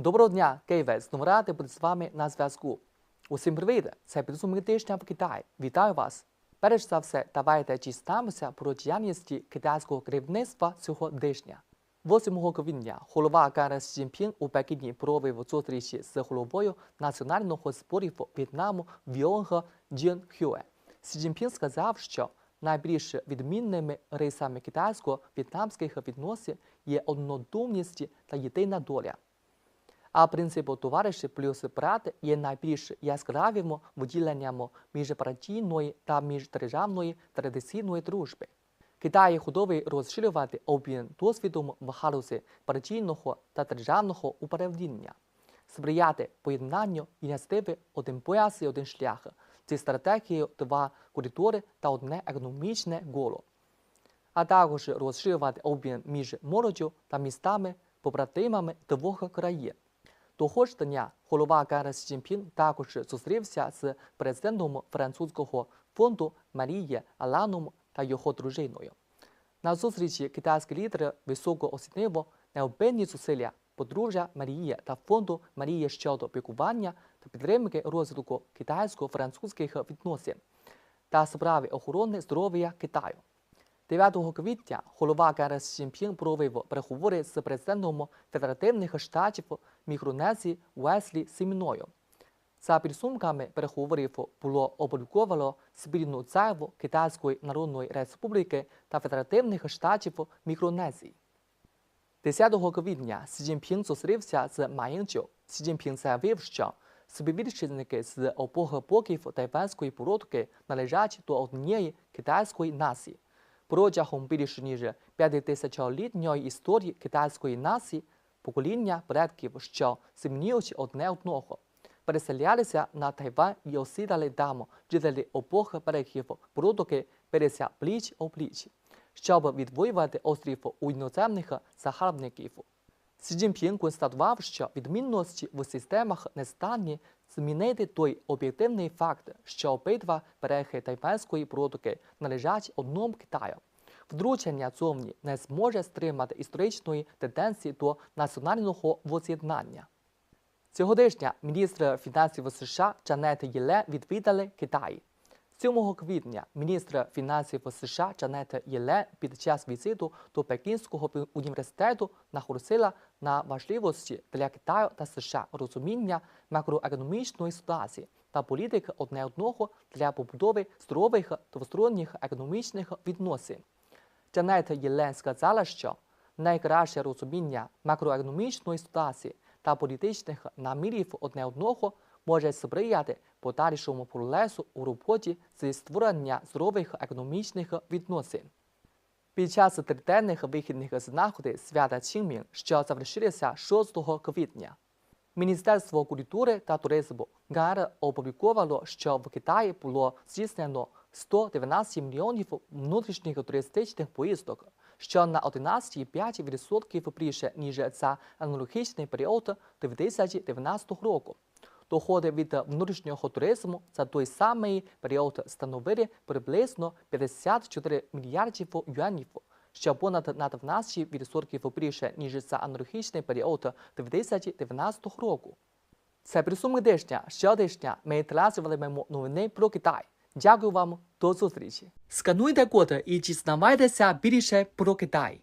Доброго дня, Києве! Знову радий бути з вами на зв'язку. Усім привіт! Це підсумки тижня в Китаї. Вітаю вас! Перш за все, давайте дізнаємося про діяльність китайського керівництва цього тижня. 8 квітня голова КНР Сі у Пекіні провів зустріч з головою національного зборів В'єтнаму Віонга Джін Хюе. Сі Цзіньпін сказав, що найбільш відмінними рисами китайсько-в'єтнамських відносин є однодумність та єдина доля. А принцип товариші плюс брат є найбільш яскравим виділенням міжпартійної та міждержавної традиційної дружби. Китай готовий розширювати обмін досвідом в галузі партійного та державного управління, сприяти поєднанню ініціативи один пояс і один шлях зі стратегією два коридори та одне економічне голо, а також розширювати обмін між молоддю та містами побратимами двох країн. Того ж дня голова КНР Сі також зустрівся з президентом французького фонду Маріє Аланом та його дружиною. На зустрічі китайський лідер високо оцінив необхідні зусилля подружжя Марії та фонду Марії щодо опікування та підтримки розвитку китайсько-французьких відносин та справи охорони здоров'я Китаю. 9 квітня голова КНР Сі Цзіньпін провів переговори з президентом Федеративних штатів Мікронезії Уеслі Сіміною. За підсумками переговорів було опубліковано спільну заяву Китайської Народної Республіки та Федеративних штатів Мікронезії. 10 квітня Сі Цзіньпін зустрівся з Маїнчо. Сі Цзіньпін заявив, що співвітчизники з обох боків тайванської породки належать до однієї китайської нації. Протягом більш ніж п'ятитисячолітньої історії китайської нації покоління предків, що змінюють одне одного, переселялися на Тайвань і осідали даму, жителі обох берегів протоки переся пліч опліч, щоб відвоювати острів у іноземних загарбників. Цзіньпін констатував, що відмінності в системах не стані змінити той об'єктивний факт, що обидва береги Тайванської протоки належать одному Китаю. Втручання зовні не зможе стримати історичної тенденції до національного воз'єднання. Цього тижня міністр фінансів США Джанет Єле відвідали Китай. 7 квітня міністр фінансів США Джанет Єле під час візиту до Пекінського університету наголосила на важливості для Китаю та США розуміння макроекономічної ситуації та політики одне одного для побудови здорових двосторонніх економічних відносин. Джанет Єлен сказала, що найкраще розуміння макроекономічної ситуації та політичних намірів одне одного може сприяти подальшому прогресу у роботі зі створення здорових економічних відносин. Під час триденних вихідних заходів свята Чіңмін, що завершилися 6 квітня, Міністерство культури та туризму ГАР опублікувало, що в Китаї було здійснено 119 мільйонів внутрішніх туристичних поїздок, що на 11,5% більше, ніж за аналогічний період 2019 року. Доходи від внутрішнього туризму за той самий період становили приблизно 54 мільярдів юанів, що понад на 12% більше, ніж за аналогічний період 2019 року. Це підсумки тижня. Щотижня ми транслюватимемо новини про Китай. Дякую вам, до зустрічі. Скануйте код і дізнавайтеся більше про Китай.